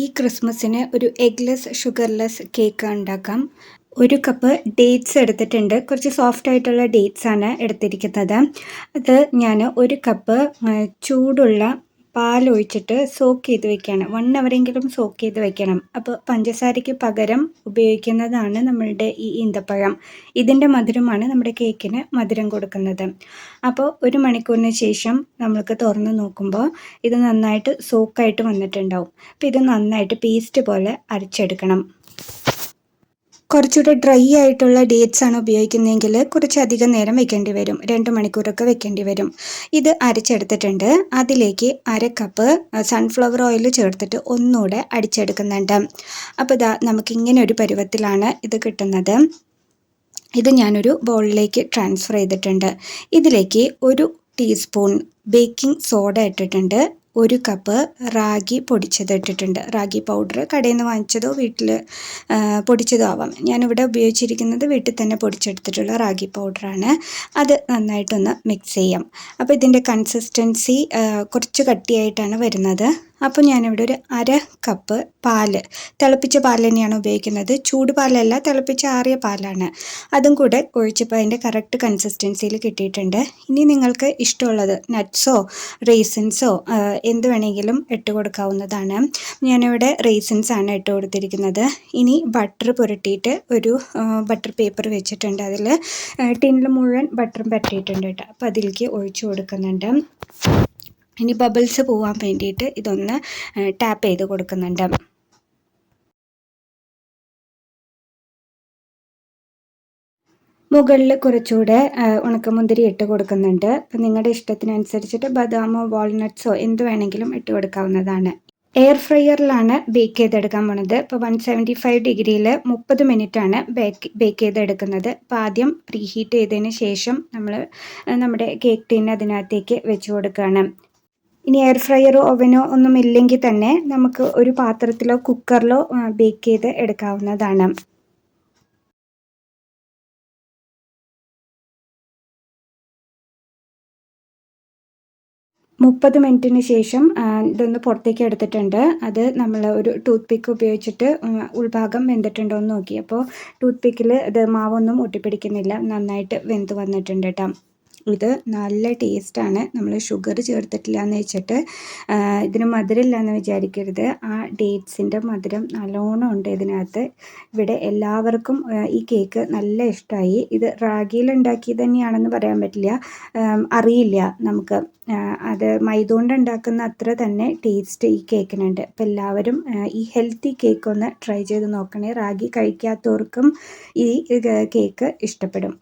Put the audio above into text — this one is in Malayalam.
ഈ ക്രിസ്മസിന് ഒരു എഗ്ലെസ് ഷുഗർലെസ് കേക്ക് ഉണ്ടാക്കാം. ഒരു കപ്പ് ഡേറ്റ്സ് എടുത്തിട്ടുണ്ട്. കുറച്ച് സോഫ്റ്റ് ആയിട്ടുള്ള ഡേറ്റ്സ് ആണ് എടുത്തിരിക്കുന്നത്. അത് ഞാൻ ഒരു കപ്പ് ചൂടുള്ള പാൽ ഒഴിച്ചിട്ട് സോക്ക് ചെയ്ത് വെക്കുകയാണ് വൺ അവറെങ്കിലും സോക്ക് ചെയ്ത് വെക്കണം. അപ്പോൾ പഞ്ചസാരയ്ക്ക് പകരം ഉപയോഗിക്കുന്നതാണ് നമ്മളുടെ ഈ ഈന്തപ്പഴം. ഇതിന്റെ മധുരമാണ് നമ്മുടെ കേക്കിന് മധുരം കൊടുക്കുന്നത്. അപ്പോൾ ഒരു മണിക്കൂറിന് ശേഷം നമ്മൾക്ക് തുറന്ന് നോക്കുമ്പോൾ ഇത് നന്നായിട്ട് സോക്കായിട്ട് വന്നിട്ടുണ്ടാവും. അപ്പോൾ ഇത് നന്നായിട്ട് പേസ്റ്റ് പോലെ അരച്ചെടുക്കണം. കുറച്ചുകൂടെ ഡ്രൈ ആയിട്ടുള്ള ഡേറ്റ്സ് ആണ് ഉപയോഗിക്കുന്നതെങ്കിൽ കുറച്ചധികം നേരം വെക്കേണ്ടി വരും. രണ്ട് മണിക്കൂറൊക്കെ വെക്കേണ്ടി വരും. ഇത് അരച്ചെടുത്തിട്ടുണ്ട്. അതിലേക്ക് അര കപ്പ് സൺഫ്ലവർ ഓയിൽ ചേർത്തിട്ട് ഒന്നുകൂടെ അടിച്ചെടുക്കുന്നുണ്ട്. അപ്പോൾ ഇതാ നമുക്കിങ്ങനെ ഒരു പരുവത്തിലാണ് ഇത് കിട്ടുന്നത്. ഇത് ഞാനൊരു ബൗളിലേക്ക് ട്രാൻസ്ഫർ ചെയ്തിട്ടുണ്ട്. ഇതിലേക്ക് ഒരു ടീസ്പൂൺ ബേക്കിംഗ് സോഡ ഇട്ടിട്ടുണ്ട്. ഒരു കപ്പ് റാഗി പൊടിച്ചത് ഇട്ടിട്ടുണ്ട്. റാഗി പൗഡർ കടയിൽ നിന്ന് വാങ്ങിച്ചതോ വീട്ടിൽ പൊടിച്ചതോ ആവാം. ഞാനിവിടെ ഉപയോഗിച്ചിരിക്കുന്നത് വീട്ടിൽ തന്നെ പൊടിച്ചെടുത്തിട്ടുള്ള റാഗി പൗഡറാണ്. അത് നന്നായിട്ടൊന്ന് മിക്സ് ചെയ്യാം. അപ്പോൾ ഇതിന്റെ കൺസിസ്റ്റൻസി കുറച്ച് കട്ടിയായിട്ടാണ് വരുന്നത്. അപ്പോൾ ഞാനിവിടെ ഒരു അര കപ്പ് പാൽ. തിളപ്പിച്ച പാൽ തന്നെയാണ് ഉപയോഗിക്കുന്നത്. ചൂട് പാലല്ല തിളപ്പിച്ച ആറിയ പാലാണ്. അതും കൂടെ ഒഴിച്ചപ്പോൾ അതിന്റെ കറക്റ്റ് കൺസിസ്റ്റൻസിയിൽ കിട്ടിയിട്ടുണ്ട്. ഇനി നിങ്ങൾക്ക് ഇഷ്ടമുള്ളത് നട്ട്സോ റേസിൻസോ എന്ത് വേണമെങ്കിലും ഇട്ട് കൊടുക്കാവുന്നതാണ്. ഞാനിവിടെ റേസിൻസ് ആണ് ഇട്ട് കൊടുത്തിരിക്കുന്നത്. ഇനി ബട്ടർ പുരട്ടിയിട്ട് ഒരു ബട്ടർ പേപ്പർ വെച്ചിട്ടുണ്ട് അതിൽ ടിന്നിൽ മുഴുവൻ ബട്ടറും പറ്റിയിട്ടുണ്ട് കേട്ടോ. അപ്പോൾ അതിലേക്ക് ഒഴിച്ചു കൊടുക്കുന്നുണ്ട്. ഇനി ബബിൾസ് പോവാൻ വേണ്ടിയിട്ട് ഇതൊന്ന് ടാപ്പ് ചെയ്ത് കൊടുക്കുന്നുണ്ട്. മുകളിൽ കുറച്ചുകൂടെ ഉണക്കമുന്തിരി ഇട്ട് കൊടുക്കുന്നുണ്ട്. അപ്പം നിങ്ങളുടെ ഇഷ്ടത്തിനനുസരിച്ചിട്ട് ബദാമോ വാൾനട്ട്സോ എന്ത് വേണമെങ്കിലും ഇട്ട് കൊടുക്കാവുന്നതാണ്. എയർ ഫ്രയറിലാണ് ബേക്ക് ചെയ്തെടുക്കാൻ പോണത്. ഇപ്പോൾ വൺ സെവന്റി ഫൈവ് ഡിഗ്രിയിൽ മുപ്പത് ആണ് ബേക്ക് ബേക്ക് ചെയ്തെടുക്കുന്നത്. അപ്പോൾ ആദ്യം പ്രീഹീറ്റ് ചെയ്തതിന് ശേഷം നമ്മൾ നമ്മുടെ കേക്ക് ടീൻ അതിനകത്തേക്ക് വെച്ച് കൊടുക്കുകയാണ് ഇനി എയർ ഫ്രയറോ ഓവനോ ഒന്നും ഇല്ലെങ്കിൽ തന്നെ നമുക്ക് ഒരു പാത്രത്തിലോ കുക്കറിലോ ബേക്ക് ചെയ്ത് എടുക്കാവുന്നതാണ്. മുപ്പത് മിനിറ്റിന് ശേഷം ഇതൊന്ന് പുറത്തേക്ക് എടുത്തിട്ടുണ്ട്. അത് നമ്മൾ ഒരു ടൂത്ത് പിക്ക് ഉപയോഗിച്ചിട്ട് ഉൾഭാഗം വെന്തിട്ടുണ്ടോ എന്ന് നോക്കി. അപ്പോൾ ടൂത്ത് പിക്കിൽ ഇത് മാവൊന്നും ഒട്ടിപ്പിടിക്കുന്നില്ല നന്നായിട്ട് വെന്ത് വന്നിട്ടുണ്ട് കേട്ടോ ഇത് നല്ല ടേസ്റ്റാണ്. നമ്മൾ ഷുഗർ ചേർത്തിട്ടില്ല എന്ന് വെച്ചിട്ട് ഇതിന് മധുരമില്ല എന്ന് വിചാരിക്കരുത്. ആ ഡേറ്റ്സിന്റെ മധുരം നല്ലോണം ഉണ്ട് ഇതിനകത്ത്. ഇവിടെ എല്ലാവർക്കും ഈ കേക്ക് നല്ല ഇഷ്ടമായി ഇത് റാഗിയിൽ ഉണ്ടാക്കിയത് തന്നെയാണെന്ന് പറയാൻ പറ്റില്ല. അറിയില്ല നമുക്ക്. അത് മൈദ ഉണ്ടാക്കുന്ന അത്ര തന്നെ ടേസ്റ്റ് ഈ കേക്കിനുണ്ട് അപ്പം എല്ലാവരും ഈ ഹെൽത്തി കേക്ക് ഒന്ന് ട്രൈ ചെയ്ത് നോക്കണേ. റാഗി കഴിക്കാത്തവർക്കും ഈ കേക്ക് ഇഷ്ടപ്പെടും.